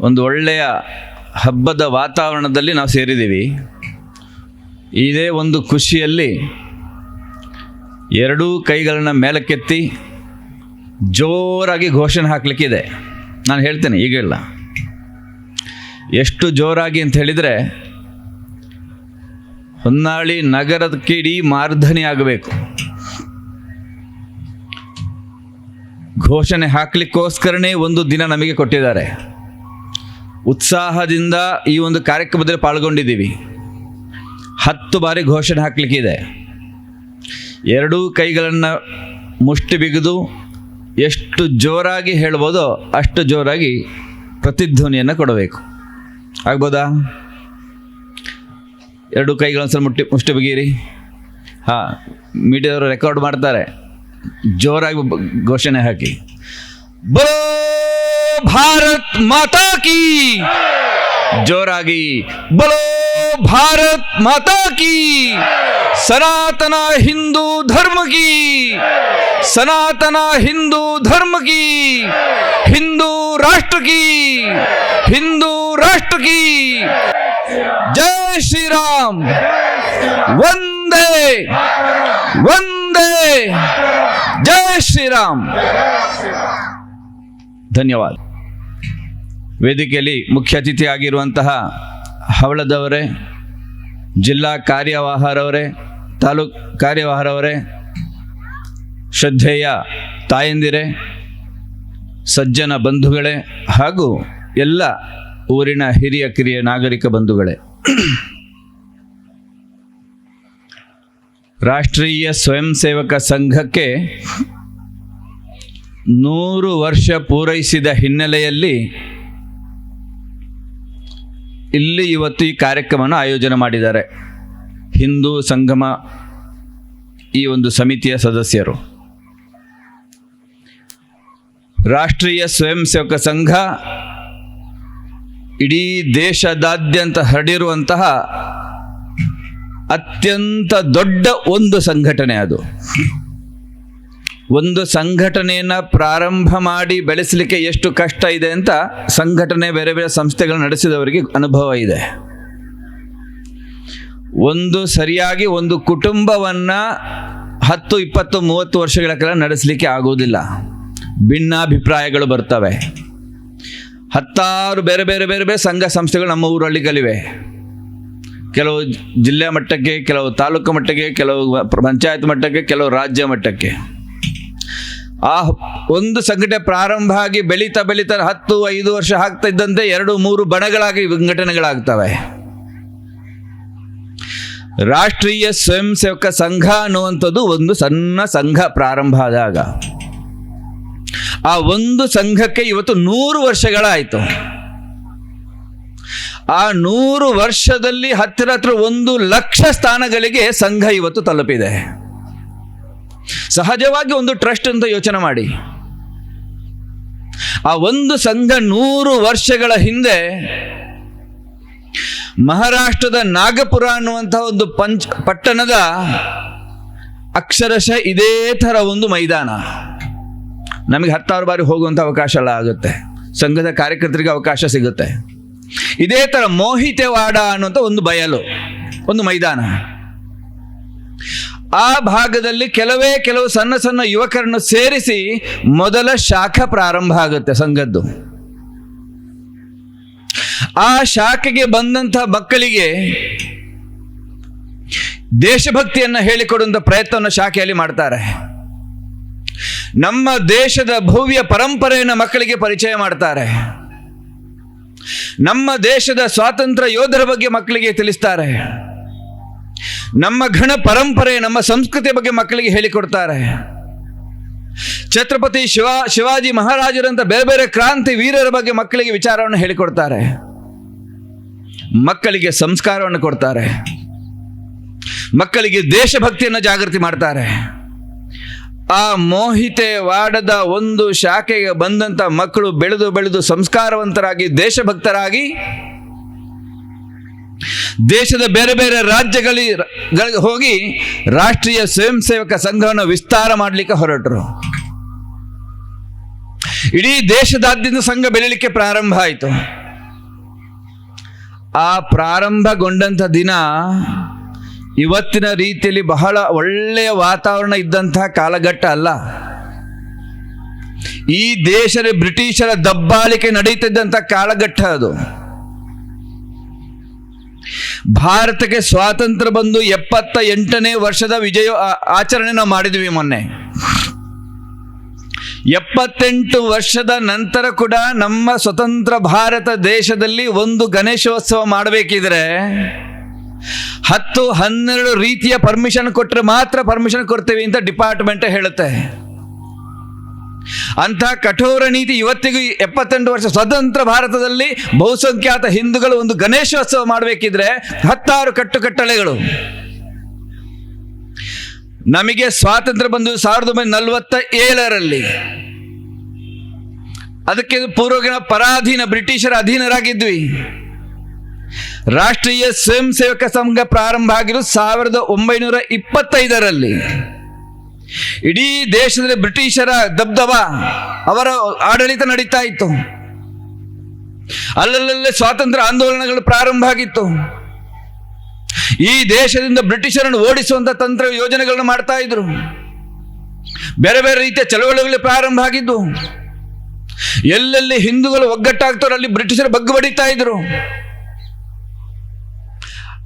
ಒಂದು ಒಳ್ಳೆಯ ಹಬ್ಬದ ವಾತಾವರಣದಲ್ಲಿ ನಾವು ಸೇರಿದ್ದೀವಿ. ಇದೇ ಒಂದು ಖುಷಿಯಲ್ಲಿ ಎರಡೂ ಕೈಗಳನ್ನ ಮೇಲಕ್ಕೆತ್ತಿ ಜೋರಾಗಿ ಘೋಷಣೆ ಹಾಕಲಿಕ್ಕಿದೆ ನಾನು ಹೇಳ್ತೇನೆ ಈಗ ಇಲ್ಲ ಎಷ್ಟು ಜೋರಾಗಿ ಅಂತ ಹೇಳಿದರೆ ಹೊನ್ನಾಳಿ ನಗರಕ್ಕೆ ಇಡೀ ಮಾರ್ಧನಿ ಆಗಬೇಕು. ಘೋಷಣೆ ಹಾಕಲಿಕ್ಕೋಸ್ಕರನೇ ಒಂದು ದಿನ ನಮಗೆ ಕೊಟ್ಟಿದ್ದಾರೆ. ಉತ್ಸಾಹದಿಂದ ಈ ಒಂದು ಕಾರ್ಯಕ್ರಮದಲ್ಲಿ ಪಾಲ್ಗೊಂಡಿದ್ದೀವಿ. ಹತ್ತು ಬಾರಿ ಘೋಷಣೆ ಹಾಕಲಿಕ್ಕಿದೆ ಎರಡೂ ಕೈಗಳನ್ನು ಮುಷ್ಟಿ ಬಿಗಿದು ಎಷ್ಟು ಜೋರಾಗಿ ಹೇಳ್ಬೋದೋ ಅಷ್ಟು ಜೋರಾಗಿ ಪ್ರತಿಧ್ವನಿಯನ್ನು ಕೊಡಬೇಕು. ಆಗ್ಬೋದಾ? ಎರಡು ಕೈಗಳನ್ನು ಸಲ ಮುಟ್ಟಿ, ಮುಷ್ಟಿ ಬಿಗಿರಿ ಹಾಂ, ಮೀಡಿಯಾದವರು ರೆಕಾರ್ಡ್ ಮಾಡ್ತಾರೆ. ಜೋರಾಗಿ ಘೋಷಣೆ ಹಾಕಿ. ಬೋ ಭಾರತ್ ಮಾತಾ की ज़ोर गई बोलो भारत माता की। सनातना हिंदू धर्म की। सनातना हिंदू धर्म की। हिंदू राष्ट्र की। हिंदू राष्ट्र की। जय श्री राम। वंदे वंदे। जय श्री राम। धन्यवाद। ವೇದಿಕೆಯಲ್ಲಿ ಮುಖ್ಯ ಅತಿಥಿಯಾಗಿರುವಂತಹ ಹವಳದವರೇ, ಜಿಲ್ಲಾ ಕಾರ್ಯವಾಹರವರೇ ತಾಲೂಕ್ ಕಾರ್ಯವಾಹರವರೇ ಶ್ರದ್ಧೆಯ ತಾಯಂದಿರೆ, ಸಜ್ಜನ ಬಂಧುಗಳೇ ಹಾಗೂ ಎಲ್ಲ ಊರಿನ ಹಿರಿಯ ಕಿರಿಯ ನಾಗರಿಕ ಬಂಧುಗಳೇ. ರಾಷ್ಟ್ರೀಯ ಸ್ವಯಂ ಸೇವಕ ಸಂಘಕ್ಕೆ ನೂರು ವರ್ಷ ಪೂರೈಸಿದ ಹಿನ್ನೆಲೆಯಲ್ಲಿ ಇಲ್ಲಿ ಇವತ್ತು ಈ ಕಾರ್ಯಕ್ರಮವನ್ನು ಆಯೋಜನೆ ಮಾಡಿದ್ದಾರೆ ಹಿಂದೂ ಸಂಗಮ ಈ ಒಂದು ಸಮಿತಿಯ ಸದಸ್ಯರು. ರಾಷ್ಟ್ರೀಯ ಸ್ವಯಂ ಸೇವಕ ಸಂಘ ಇಡೀ ದೇಶದಾದ್ಯಂತ ಹರಡಿರುವಂತಹ ಅತ್ಯಂತ ದೊಡ್ಡ ಒಂದು ಸಂಘಟನೆ ಅದು. ಒಂದು ಸಂಘಟನೆಯನ್ನು ಪ್ರಾರಂಭ ಮಾಡಿ ಬೆಳೆಸಲಿಕ್ಕೆ ಎಷ್ಟು ಕಷ್ಟ ಇದೆ ಅಂತ ಸಂಘಟನೆ ಬೇರೆ ಬೇರೆ ಸಂಸ್ಥೆಗಳು ನಡೆಸಿದವರಿಗೆ ಅನುಭವ ಇದೆ. ಒಂದು ಸರಿಯಾಗಿ ಒಂದು ಕುಟುಂಬವನ್ನ ಹತ್ತು, ಇಪ್ಪತ್ತು, ಮೂವತ್ತು ವರ್ಷಗಳ ಕಾಲ ನಡೆಸಲಿಕ್ಕೆ ಆಗುವುದಿಲ್ಲ. ಭಿನ್ನಾಭಿಪ್ರಾಯಗಳು ಬರ್ತವೆ. ಹತ್ತಾರು ಬೇರೆ ಬೇರೆ ಬೇರೆ ಬೇರೆ ಸಂಘ ಸಂಸ್ಥೆಗಳು ನಮ್ಮ ಕಲಿವೆ. ಕೆಲವು ಜಿಲ್ಲೆ ಮಟ್ಟಕ್ಕೆ, ಕೆಲವು ತಾಲೂಕು ಮಟ್ಟಕ್ಕೆ, ಕೆಲವು ಪಂಚಾಯತ್ ಮಟ್ಟಕ್ಕೆ, ಕೆಲವು ರಾಜ್ಯ ಮಟ್ಟಕ್ಕೆ. ಆ ಒಂದು ಸಂಘಟನೆ ಪ್ರಾರಂಭ ಆಗಿ ಬೆಳೀತಾ ಬೆಳೀತಾ ಹತ್ತು, ಐದು ವರ್ಷ ಆಗ್ತಾ ಇದ್ದಂತೆ ಎರಡು, ಮೂರು ಬಣಗಳಾಗಿ ವಿಂಗಡಣೆಗಳಾಗ್ತವೆ ರಾಷ್ಟ್ರೀಯ ಸ್ವಯಂ ಸೇವಕ ಸಂಘ ಅನ್ನುವಂಥದ್ದು ಒಂದು ಸಣ್ಣ ಸಂಘ ಪ್ರಾರಂಭ ಆದಾಗ. ಆ ಒಂದು ಸಂಘಕ್ಕೆ ಇವತ್ತು ನೂರು ವರ್ಷಗಳಾಯಿತು. ಆ ನೂರು ವರ್ಷದಲ್ಲಿ ಹತ್ತಿರ ಹತ್ರ ಒಂದು ಲಕ್ಷ ಸ್ಥಾನಗಳಿಗೆ ಸಂಘ ಇವತ್ತು ತಲುಪಿದೆ. ಸಹಜವಾಗಿ ಒಂದು ಟ್ರಸ್ಟ್ ಅಂತ ಯೋಚನೆ ಮಾಡಿ. ಆ ಒಂದು ಸಂಘ ನೂರು ವರ್ಷಗಳ ಹಿಂದೆ ಮಹಾರಾಷ್ಟ್ರದ ನಾಗಪುರ ಅನ್ನುವಂತಹ ಒಂದು ಪಂಚ ಪಟ್ಟಣದ ಅಕ್ಷರಶಃ ಇದೇ ಥರ ಒಂದು ಮೈದಾನ. ನಮಗೆ ಹತ್ತಾರು ಬಾರಿ ಹೋಗುವಂಥ ಅವಕಾಶ ಎಲ್ಲ ಆಗುತ್ತೆ. ಸಂಘದ ಕಾರ್ಯಕರ್ತರಿಗೆ ಅವಕಾಶ ಸಿಗುತ್ತೆ. ಇದೇ ಥರ ಮೋಹಿತೆವಾಡ ಅನ್ನುವಂಥ ಒಂದು ಬಯಲು, ಒಂದು ಮೈದಾನ. ಆ ಭಾಗದಲ್ಲಿ ಕೆಲವೇ ಕೆಲವು ಸಣ್ಣ ಸಣ್ಣ ಯುವಕರನ್ನು ಸೇರಿಸಿ ಮೊದಲ ಶಾಖೆ ಪ್ರಾರಂಭ ಆಗುತ್ತೆ ಸಂಘದ್ದು. ಆ ಶಾಖೆಗೆ ಬಂದಂತಹ ಮಕ್ಕಳಿಗೆ ದೇಶಭಕ್ತಿಯನ್ನು ಹೇಳಿಕೊಡುವಂಥ ಪ್ರಯತ್ನವನ್ನು ಶಾಖೆಯಲ್ಲಿ ಮಾಡ್ತಾರೆ. ನಮ್ಮ ದೇಶದ ಭವ್ಯ ಪರಂಪರೆಯನ್ನು ಮಕ್ಕಳಿಗೆ ಪರಿಚಯ ಮಾಡ್ತಾರೆ. ನಮ್ಮ ದೇಶದ ಸ್ವಾತಂತ್ರ್ಯ ಯೋಧರ ಬಗ್ಗೆ ಮಕ್ಕಳಿಗೆ ತಿಳಿಸ್ತಾರೆ. ನಮ್ಮ ಘನ ಪರಂಪರೆ, ನಮ್ಮ ಸಂಸ್ಕೃತಿ ಬಗ್ಗೆ ಮಕ್ಕಳಿಗೆ ಹೇಳಿಕೊಡ್ತಾರೆ. ಛತ್ರಪತಿ ಶಿವ, ಶಿವಾಜಿ ಮಹಾರಾಜರಂತ ಬೇರೆ ಬೇರೆ ಕ್ರಾಂತಿ ವೀರರ ಬಗ್ಗೆ ಮಕ್ಕಳಿಗೆ ವಿಚಾರವನ್ನು ಹೇಳಿಕೊಡ್ತಾರೆ. ಮಕ್ಕಳಿಗೆ ಸಂಸ್ಕಾರವನ್ನು ಕೊಡ್ತಾರೆ. ಮಕ್ಕಳಿಗೆ ದೇಶಭಕ್ತಿಯನ್ನು ಜಾಗೃತಿ ಮಾಡ್ತಾರೆ. ಆ ಮೋಹಿತೆ ವಾಡದ ಒಂದು ಶಾಖೆಗೆ ಬಂದಂಥ ಮಕ್ಕಳು ಬೆಳೆದು ಬೆಳೆದು ಸಂಸ್ಕಾರವಂತರಾಗಿ, ದೇಶಭಕ್ತರಾಗಿ ದೇಶದ ಬೇರೆ ಬೇರೆ ರಾಜ್ಯಗಳಿಗೆ ಹೋಗಿ ರಾಷ್ಟ್ರೀಯ ಸ್ವಯಂ ಸೇವಕ ಸಂಘವನ್ನು ವಿಸ್ತಾರ ಮಾಡಲಿಕ್ಕೆ ಹೊರಟರು. ಇಡೀ ದೇಶದಾದ್ಯಂತ ಸಂಘ ಬೆಳೀಲಿಕ್ಕೆ ಪ್ರಾರಂಭ ಆಯಿತು. ಆ ಪ್ರಾರಂಭಗೊಂಡಂಥ ದಿನ ಇವತ್ತಿನ ರೀತಿಯಲ್ಲಿ ಬಹಳ ಒಳ್ಳೆಯ ವಾತಾವರಣ ಇದ್ದಂತಹ ಕಾಲಘಟ್ಟ ಅಲ್ಲ. ಈ ದೇಶದ ಬ್ರಿಟಿಷರ ದಬ್ಬಾಳಿಕೆ ನಡೀತಿದ್ದಂಥ ಕಾಲಘಟ್ಟ ಅದು. ಭಾರತಕ್ಕೆ ಸ್ವಾತಂತ್ರ್ಯ ಬಂದು ಎಪ್ಪತ್ತ ಎಂಟನೇ ವರ್ಷದ ವಿಜಯ ಆಚರಣೆ ನಾವು ಮಾಡಿದ್ವಿ ಮೊನ್ನೆ. ಎಪ್ಪತ್ತೆಂಟು ವರ್ಷದ ನಂತರ ಕೂಡ ನಮ್ಮ ಸ್ವತಂತ್ರ ಭಾರತ ದೇಶದಲ್ಲಿ ಒಂದು ಗಣೇಶೋತ್ಸವ ಮಾಡಬೇಕಿದ್ರೆ ಹತ್ತು ಹನ್ನೆರಡು ರೀತಿಯ ಪರ್ಮಿಷನ್ ಕೊಟ್ಟರೆ ಮಾತ್ರ ಪರ್ಮಿಷನ್ ಕೊಡ್ತೀವಿ ಅಂತ ಡಿಪಾರ್ಟ್ಮೆಂಟ್ ಹೇಳುತ್ತೆ. ಅಂತ ಕಠೋರ ನೀತಿ ಇವತ್ತಿಗೂ ಎಪ್ಪತ್ತೆಂಟು ವರ್ಷ ಸ್ವತಂತ್ರ ಭಾರತದಲ್ಲಿ ಬಹುಸಂಖ್ಯಾತ ಹಿಂದೂಗಳು ಒಂದು ಗಣೇಶೋತ್ಸವ ಮಾಡಬೇಕಿದ್ರೆ ಹತ್ತಾರು ಕಟ್ಟುಕಟ್ಟಳೆಗಳು ನಮಗೆ ಸ್ವಾತಂತ್ರ್ಯ ಬಂದು ಸಾವಿರದ ಒಂಬೈನೂರ ನಲವತ್ತ ಏಳರಲ್ಲಿ ಅದಕ್ಕೆ ಪೂರ್ವಗಿನ ಪರಾಧೀನ ಬ್ರಿಟಿಷರ ಅಧೀನರಾಗಿದ್ವಿ. ರಾಷ್ಟ್ರೀಯ ಸ್ವಯಂ ಸೇವಕ ಸಂಘ ಪ್ರಾರಂಭ ಆಗಿರೋ ಸಾವಿರದ ಒಂಬೈನೂರ ಇಪ್ಪತ್ತೈದರಲ್ಲಿ. ಇಡೀ ದೇಶದಲ್ಲಿ ಬ್ರಿಟಿಷರ ದಬ್ದವ ಅವರ ಆಡಳಿತ ನಡೀತಾ ಇತ್ತು. ಅಲ್ಲಲ್ಲೇ ಸ್ವಾತಂತ್ರ್ಯ ಆಂದೋಲನಗಳು ಪ್ರಾರಂಭ ಆಗಿತ್ತು. ಈ ದೇಶದಿಂದ ಬ್ರಿಟಿಷರನ್ನು ಓಡಿಸುವಂತ ತಂತ್ರ ಯೋಜನೆಗಳನ್ನು ಮಾಡ್ತಾ ಇದ್ರು. ಬೇರೆ ಬೇರೆ ರೀತಿಯ ಚಳವಳಿಗಳು ಪ್ರಾರಂಭ ಆಗಿದ್ದು. ಎಲ್ಲೆಲ್ಲಿ ಹಿಂದೂಗಳು ಒಗ್ಗಟ್ಟಾಗ್ತಾರೋ ಅಲ್ಲಿ ಬ್ರಿಟಿಷರು ಬಗ್ಗು ಬಡಿತಾ ಇದ್ರು.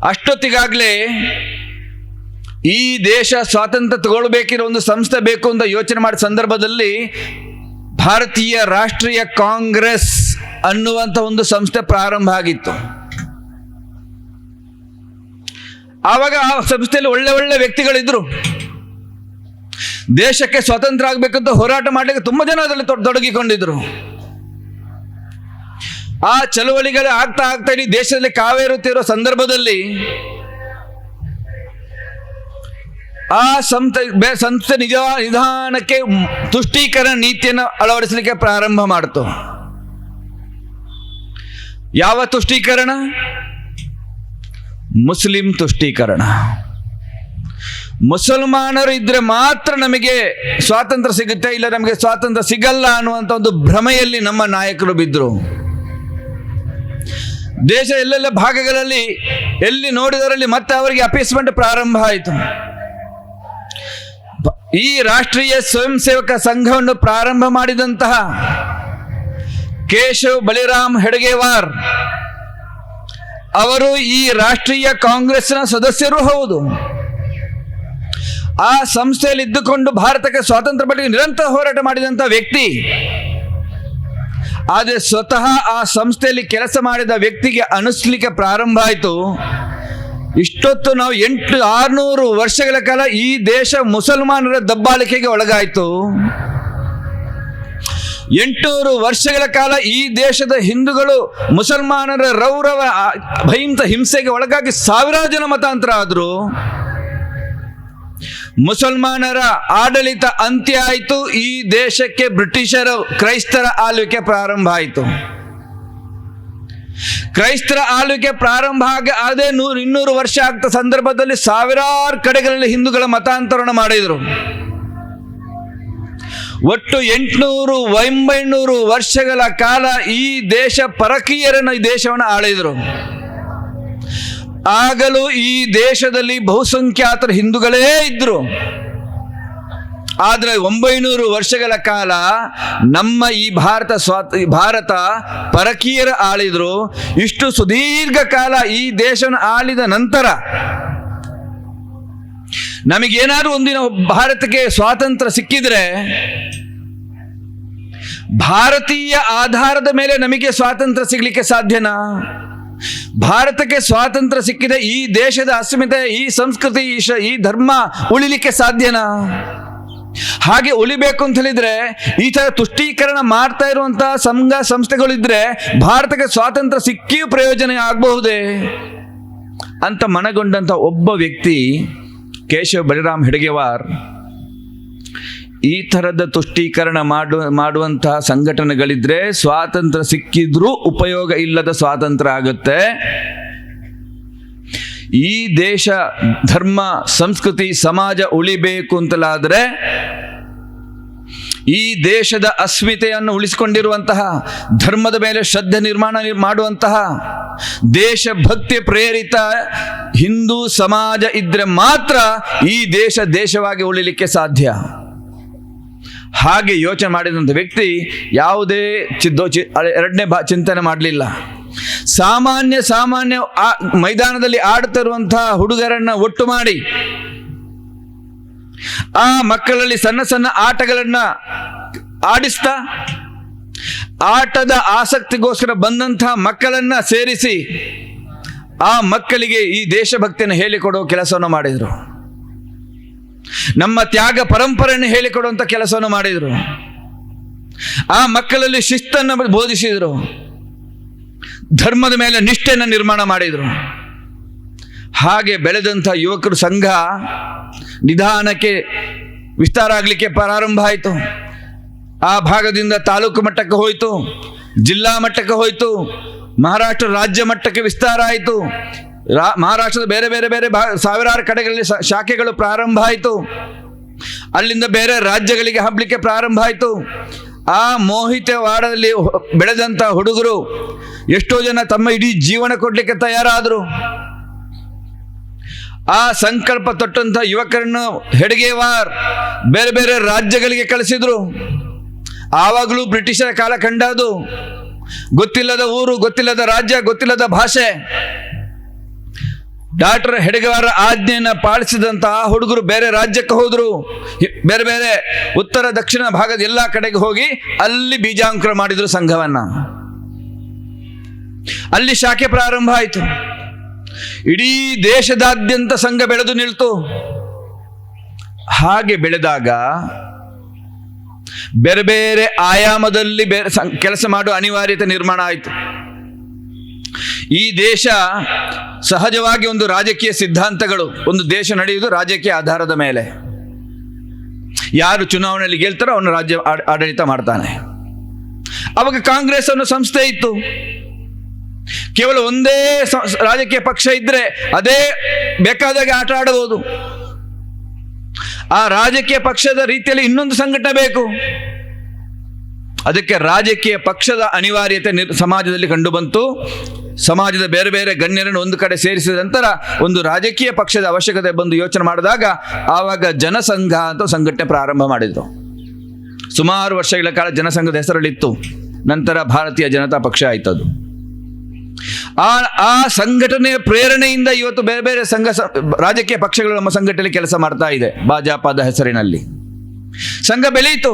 ಅಷ್ಟೊತ್ತಿಗಾಗಲೇ ಈ ದೇಶ ಸ್ವಾತಂತ್ರ್ಯ ತಗೊಳ್ಬೇಕಿರೋ ಒಂದು ಸಂಸ್ಥೆ ಬೇಕು ಅಂತ ಯೋಚನೆ ಮಾಡಿದ ಸಂದರ್ಭದಲ್ಲಿ ಭಾರತೀಯ ರಾಷ್ಟ್ರೀಯ ಕಾಂಗ್ರೆಸ್ ಅನ್ನುವಂಥ ಒಂದು ಸಂಸ್ಥೆ ಪ್ರಾರಂಭ ಆಗಿತ್ತು. ಆವಾಗ ಆ ಸಂಸ್ಥೆಯಲ್ಲಿ ಒಳ್ಳೆ ಒಳ್ಳೆ ವ್ಯಕ್ತಿಗಳಿದ್ರು. ದೇಶಕ್ಕೆ ಸ್ವತಂತ್ರ ಆಗ್ಬೇಕಂತ ಹೋರಾಟ ಮಾಡಲಿಕ್ಕೆ ತುಂಬಾ ಜನ ಅದರಲ್ಲಿ ತೊಡ್- ತೊಡಗಿಕೊಂಡಿದ್ರು. ಆ ಚಳುವಳಿಗಳು ಆಗ್ತಾ ಆಗ್ತಾ ಇಡೀ ದೇಶದಲ್ಲಿ ಕಾವೇರುತ್ತಿರೋ ಸಂದರ್ಭದಲ್ಲಿ ಆ ಸಂಸ್ಥೆ ಸಂಸ್ಥೆ ನಿಜ ನಿಧಾನಕ್ಕೆ ತುಷ್ಟೀಕರಣ ನೀತಿಯನ್ನು ಅಳವಡಿಸಲಿಕ್ಕೆ ಪ್ರಾರಂಭ ಮಾಡಿತು. ಯಾವ ತುಷ್ಟೀಕರಣ? ಮುಸ್ಲಿಂ ತುಷ್ಟೀಕರಣ. ಮುಸಲ್ಮಾನರು ಇದ್ರೆ ಮಾತ್ರ ನಮಗೆ ಸ್ವಾತಂತ್ರ್ಯ ಸಿಗುತ್ತೆ, ಇಲ್ಲ ನಮಗೆ ಸ್ವಾತಂತ್ರ್ಯ ಸಿಗಲ್ಲ ಅನ್ನುವಂಥ ಒಂದು ಭ್ರಮೆಯಲ್ಲಿ ನಮ್ಮ ನಾಯಕರು ಬಿದ್ದರು ದೇಶ ಎಲ್ಲೆಲ್ಲ ಭಾಗಗಳಲ್ಲಿ ಎಲ್ಲಿ ನೋಡಿದರಲ್ಲಿ ಮತ್ತೆ ಅವರಿಗೆ ಅಪೀಸ್ಮೆಂಟ್ ಪ್ರಾರಂಭ ಆಯಿತು. ಈ ರಾಷ್ಟ್ರೀಯ ಸ್ವಯಂ ಸೇವಕ ಸಂಘವನ್ನು ಪ್ರಾರಂಭ ಮಾಡಿದಂತಹ ಕೇಶವ್ ಬಲಿರಾಮ್ ಹೆಡಗೇವಾರ್. ಅವರು ಈ ರಾಷ್ಟ್ರೀಯ ಕಾಂಗ್ರೆಸ್ನ ಸದಸ್ಯರು ಹೌದು. ಆ ಸಂಸ್ಥೆಯಲ್ಲಿ ಇದ್ದುಕೊಂಡು ಭಾರತಕ್ಕೆ ಸ್ವಾತಂತ್ರ್ಯ ಪಡೆಯಲು ನಿರಂತರ ಹೋರಾಟ ಮಾಡಿದಂಥ ವ್ಯಕ್ತಿ, ಆದರೆ ಸ್ವತಃ ಆ ಸಂಸ್ಥೆಯಲ್ಲಿ ಕೆಲಸ ಮಾಡಿದ ವ್ಯಕ್ತಿಗೆ ಅನಿಸ್ಲಿಕ್ಕೆ ಪ್ರಾರಂಭ ಆಯಿತು. ಇಷ್ಟೊತ್ತು ನಾವು ಎಂಟು, ಆರುನೂರು ವರ್ಷಗಳ ಕಾಲ ಈ ದೇಶ ಮುಸಲ್ಮಾನರ ದಬ್ಬಾಳಿಕೆಗೆ ಒಳಗಾಯಿತು. ಎಂಟುನೂರು ವರ್ಷಗಳ ಕಾಲ ಈ ದೇಶದ ಹಿಂದೂಗಳು ಮುಸಲ್ಮಾನರ ರೌರವ ಭಯಂತ ಹಿಂಸೆಗೆ ಒಳಗಾಗಿ ಸಾವಿರಾರು ಜನ ಮತಾಂತರ ಆದರು. ಮುಸಲ್ಮಾನರ ಆಡಳಿತ ಅಂತ್ಯ ಆಯಿತು, ಈ ದೇಶಕ್ಕೆ ಬ್ರಿಟಿಷರ ಕ್ರೈಸ್ತರ ಆಳ್ವಿಕೆ ಪ್ರಾರಂಭ ಆಯಿತು. ಕ್ರೈಸ್ತರ ಆಳ್ವಿಕೆ ಪ್ರಾರಂಭ ಆಗಿ ಅದೇ ನೂರು ಇನ್ನೂರು ವರ್ಷ ಆಗ್ತ ಸಂದರ್ಭದಲ್ಲಿ ಸಾವಿರಾರು ಕಡೆಗಳಲ್ಲಿ ಹಿಂದೂಗಳ ಮತಾಂತರಣ ಮಾಡಿದರು. ಒಟ್ಟು ಎಂಟುನೂರು, ಒಂಬೈನೂರು ವರ್ಷಗಳ ಕಾಲ ಈ ದೇಶ ಪರಕೀಯರನ್ನು ಈ ದೇಶವನ್ನು ಆಳಿದರು. ಆಗಲೂ ಈ ದೇಶದಲ್ಲಿ ಬಹುಸಂಖ್ಯಾತರ ಹಿಂದೂಗಳೇ ಇದ್ರು. ಆದರೆ ಒಂಬೈನೂರು ವರ್ಷಗಳ ಕಾಲ ನಮ್ಮ ಈ ಭಾರತ ಸ್ವಾತ ಭಾರತ ಪರಕೀಯರ ಆಳಿದ್ರು. ಇಷ್ಟು ಸುದೀರ್ಘ ಕಾಲ ಈ ದೇಶವನ್ನು ಆಳಿದ ನಂತರ ನಮಗೇನಾದ್ರೂ ಒಂದಿನ ಭಾರತಕ್ಕೆ ಸ್ವಾತಂತ್ರ್ಯ ಸಿಕ್ಕಿದ್ರೆ ಭಾರತೀಯ ಆಧಾರದ ಮೇಲೆ ನಮಗೆ ಸ್ವಾತಂತ್ರ್ಯ ಸಿಗಲಿಕ್ಕೆ ಸಾಧ್ಯನಾ? ಭಾರತಕ್ಕೆ ಸ್ವಾತಂತ್ರ್ಯ ಸಿಕ್ಕಿದೆ ಈ ದೇಶದ ಅಸ್ಮಿತೆ, ಈ ಸಂಸ್ಕೃತಿ ಈ ಧರ್ಮ ಉಳಿಲಿಕ್ಕೆ ಸಾಧ್ಯನಾ? ಹಾಗೆ ಉಳಿಬೇಕು ಅಂತ ಹೇಳಿದ್ರೆ ಈ ತರ ತುಷ್ಟೀಕರಣ ಮಾಡ್ತಾ ಇರುವಂತಹ ಸಂಘ ಸಂಸ್ಥೆಗಳಿದ್ರೆ ಭಾರತಕ್ಕೆ ಸ್ವಾತಂತ್ರ್ಯ ಸಿಕ್ಕಿಯೂ ಪ್ರಯೋಜನ ಆಗಬಹುದೇ? ಅಂತ ಮನಗೊಂಡಂತ ಒಬ್ಬ ವ್ಯಕ್ತಿ ಕೇಶವ ಬಲಿರಾಮ್ ಹೆಡಗೆವಾರ್ ಈ ಥರದ ತುಷ್ಟೀಕರಣ ಮಾಡುವ ಮಾಡುವಂತಹ ಸಂಘಟನೆಗಳಿದ್ರೆ ಸ್ವಾತಂತ್ರ್ಯ ಸಿಕ್ಕಿದ್ರೂ ಉಪಯೋಗ ಇಲ್ಲದ ಸ್ವಾತಂತ್ರ್ಯ ಆಗುತ್ತೆ. ಈ ದೇಶ, ಧರ್ಮ, ಸಂಸ್ಕೃತಿ, ಸಮಾಜ ಉಳಿಬೇಕು ಅಂತಲಾದ್ರೆ, ಈ ದೇಶದ ಅಸ್ಮಿತೆಯನ್ನು ಉಳಿಸಿಕೊಂಡಿರುವಂತಹ, ಧರ್ಮದ ಮೇಲೆ ಶ್ರದ್ಧೆ ನಿರ್ಮಾಣ ಮಾಡುವಂತಹ, ದೇಶಭಕ್ತಿ ಪ್ರೇರಿತ ಹಿಂದೂ ಸಮಾಜ ಇದ್ರೆ ಮಾತ್ರ ಈ ದೇಶ ದೇಶವಾಗಿ ಉಳಿಲಿಕ್ಕೆ ಸಾಧ್ಯ. ಹಾಗೆ ಯೋಚನೆ ಮಾಡಿದಂಥ ವ್ಯಕ್ತಿ ಯಾವುದೇ ಚಿದ್ದೋ ಎರಡನೇ ಬಾ, ಚಿಂತನೆ ಮಾಡಲಿಲ್ಲ. ಸಾಮಾನ್ಯ ಸಾಮಾನ್ಯ ಮೈದಾನದಲ್ಲಿ ಆಡುತ್ತಿರುವಂತಹ ಹುಡುಗರನ್ನ ಒಟ್ಟು ಮಾಡಿ ಆ ಮಕ್ಕಳಲ್ಲಿ ಸಣ್ಣ ಸಣ್ಣ ಆಟಗಳನ್ನ ಆಡಿಸ್ತಾ ಆಟದ ಆಸಕ್ತಿಗೋಸ್ಕರ ಬಂದಂತಹ ಮಕ್ಕಳನ್ನ ಸೇರಿಸಿ ಆ ಮಕ್ಕಳಿಗೆ ಈ ದೇಶಭಕ್ತಿಯನ್ನು ಹೇಳಿಕೊಡೋ ಕೆಲಸವನ್ನು ಮಾಡಿದರು. ನಮ್ಮ ತ್ಯಾಗ ಪರಂಪರೆಯನ್ನು ಹೇಳಿಕೊಡುವಂಥ ಕೆಲಸವನ್ನು ಮಾಡಿದರು. ಆ ಮಕ್ಕಳಲ್ಲಿ ಶಿಸ್ತನ್ನು ಬೋಧಿಸಿದರು. ಧರ್ಮದ ಮೇಲೆ ನಿಷ್ಠೆಯನ್ನು ನಿರ್ಮಾಣ ಮಾಡಿದರು. ಹಾಗೆ ಬೆಳೆದಂಥ ಯುವಕರು ಸಂಘ ನಿಧಾನಕ್ಕೆ ವಿಸ್ತಾರ ಆಗಲಿಕ್ಕೆ ಪ್ರಾರಂಭ ಆಯಿತು. ಆ ಭಾಗದಿಂದ ತಾಲೂಕು ಮಟ್ಟಕ್ಕೆ ಹೋಯಿತು, ಜಿಲ್ಲಾ ಮಟ್ಟಕ್ಕೆ ಹೋಯಿತು, ಮಹಾರಾಷ್ಟ್ರ ರಾಜ್ಯ ಮಟ್ಟಕ್ಕೆ ವಿಸ್ತಾರ ಆಯಿತು. ರಾ, ಮಹಾರಾಷ್ಟ್ರದ ಬೇರೆ ಬೇರೆ ಬೇರೆ ಭಾ, ಸಾವಿರಾರು ಕಡೆಗಳಲ್ಲಿ ಶಾಖೆಗಳು ಪ್ರಾರಂಭ ಆಯಿತು. ಅಲ್ಲಿಂದ ಬೇರೆ ರಾಜ್ಯಗಳಿಗೆ ಹಬ್ಬಲಿಕ್ಕೆ ಪ್ರಾರಂಭ ಆಯಿತು. ಆ ಮೋಹಿತವಾಡದಲ್ಲಿ ವಾಡದಲ್ಲಿ ಬೆಳೆದಂಥ ಹುಡುಗರು ಎಷ್ಟೋ ಜನ ತಮ್ಮ ಇಡೀ ಜೀವನ ಕೊಡಲಿಕ್ಕೆ ತಯಾರಾದರು. ಆ ಸಂಕಲ್ಪ ತೊಟ್ಟಂತ ಯುವಕರನ್ನು ಹೆಡ್ಗೇವಾರ್ ಬೇರೆ ಬೇರೆ ರಾಜ್ಯಗಳಿಗೆ ಕಳಿಸಿದ್ರು. ಆವಾಗಲೂ ಬ್ರಿಟಿಷರ ಕಾಲ ಕಂಡದು. ಗೊತ್ತಿಲ್ಲದ ಊರು, ಗೊತ್ತಿಲ್ಲದ ರಾಜ್ಯ, ಗೊತ್ತಿಲ್ಲದ ಭಾಷೆ. ಡಾಕ್ಟರ್ ಹೆಡಗವಾರ ಆಜ್ಞೆಯನ್ನು ಪಾಲಿಸಿದಂತಹ ಹುಡುಗರು ಬೇರೆ ರಾಜ್ಯಕ್ಕೆ ಹೋದರು. ಬೇರೆ ಬೇರೆ ಉತ್ತರ, ದಕ್ಷಿಣ ಭಾಗದ ಎಲ್ಲ ಕಡೆಗೆ ಹೋಗಿ ಅಲ್ಲಿ ಬೀಜಾಂಕುರ ಮಾಡಿದ್ರು ಸಂಘವನ್ನ. ಅಲ್ಲಿ ಶಾಖೆ ಪ್ರಾರಂಭ ಆಯಿತು. ಇಡೀ ದೇಶದಾದ್ಯಂತ ಸಂಘ ಬೆಳೆದು ನಿಲ್ತು. ಹಾಗೆ ಬೆಳೆದಾಗ ಬೇರೆ ಬೇರೆ ಆಯಾಮದಲ್ಲಿ ಕೆಲಸ ಮಾಡುವ ಅನಿವಾರ್ಯತೆ ನಿರ್ಮಾಣ ಆಯಿತು. ಈ ದೇಶ ಸಹಜವಾಗಿ ಒಂದು ರಾಜಕೀಯ ಸಿದ್ಧಾಂತಗಳು ಒಂದು ದೇಶ ನಡೆಯುವುದು ರಾಜಕೀಯ ಆಧಾರದ ಮೇಲೆ. ಯಾರು ಚುನಾವಣೆಯಲ್ಲಿ ಗೆಲ್ತಾರೋ ಅವನು ರಾಜ್ಯ ಆಡಳಿತ ಮಾಡ್ತಾನೆ. ಅವಾಗ ಕಾಂಗ್ರೆಸ್ ಅನ್ನೋ ಸಂಸ್ಥೆ ಇತ್ತು. ಕೇವಲ ಒಂದೇ ರಾಜಕೀಯ ಪಕ್ಷ ಇದ್ರೆ ಅದೇ ಬೇಕಾದಾಗೆ ಆಟ ಆಡಬಹುದು. ಆ ರಾಜಕೀಯ ಪಕ್ಷದ ರೀತಿಯಲ್ಲಿ ಇನ್ನೊಂದು ಸಂಘಟನೆ ಬೇಕು. ಅದಕ್ಕೆ ರಾಜಕೀಯ ಪಕ್ಷದ ಅನಿವಾರ್ಯತೆ ಸಮಾಜದಲ್ಲಿ ಕಂಡುಬಂತು ಸಮಾಜದ ಬೇರೆ ಬೇರೆ ಗಣ್ಯರನ್ನು ಒಂದು ಕಡೆ ಸೇರಿಸಿದ ನಂತರ ಒಂದು ರಾಜಕೀಯ ಪಕ್ಷದ ಅವಶ್ಯಕತೆ ಬಂದು ಯೋಚನೆ ಮಾಡಿದಾಗ ಆವಾಗ ಜನಸಂಘ ಅಂತ ಸಂಘಟನೆ ಪ್ರಾರಂಭ ಮಾಡಿದ್ರು. ಸುಮಾರು ವರ್ಷಗಳ ಕಾಲ ಜನಸಂಘದ ಹೆಸರಲ್ಲಿತ್ತು. ನಂತರ ಭಾರತೀಯ ಜನತಾ ಪಕ್ಷ ಆಯ್ತದು ಆ ಆ ಸಂಘಟನೆಯ ಪ್ರೇರಣೆಯಿಂದ ಇವತ್ತು ಬೇರೆ ಬೇರೆ ಸಂಘ ರಾಜಕೀಯ ಪಕ್ಷಗಳು ನಮ್ಮ ಸಂಘಟನೆಯಲ್ಲಿ ಕೆಲಸ ಮಾಡ್ತಾ ಇದೆ. ಭಾಜಪದ ಹೆಸರಿನಲ್ಲಿ. ಸಂಘ ಬೆಳೆಯಿತು